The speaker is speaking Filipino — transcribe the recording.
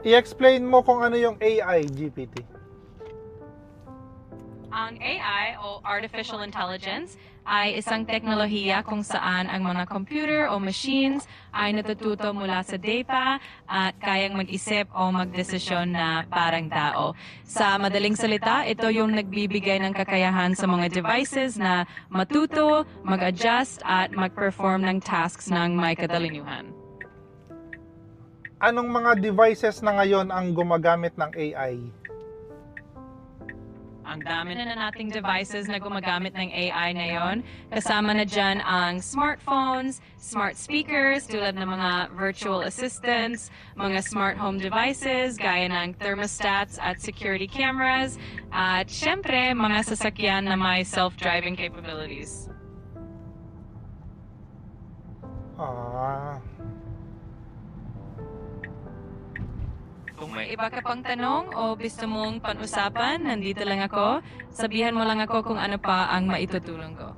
I-explain mo kung ano yung AI GPT. Ang AI o Artificial Intelligence ay isang teknolohiya kung saan ang mga computer o machines ay natututo mula sa data at kayang mag-isip o magdesisyon na parang tao. Sa madaling salita, ito yung nagbibigay ng kakayahan sa mga devices na matuto, mag-adjust at mag-perform ng tasks ng may kadalinuhan. Anong mga devices na ngayon ang gumagamit ng AI? Ang dami na na nating devices na gumagamit ng AI ngayon. Kasama na dyan ang smartphones, smart speakers tulad ng mga virtual assistants, mga smart home devices gaya ng thermostats at security cameras, at syempre mga sasakyan na may self-driving capabilities. Ah, Kung may iba ka pang tanong o gusto mong pan-usapan, nandito lang ako. Sabihan mo lang ako kung ano pa ang maitutulong ko.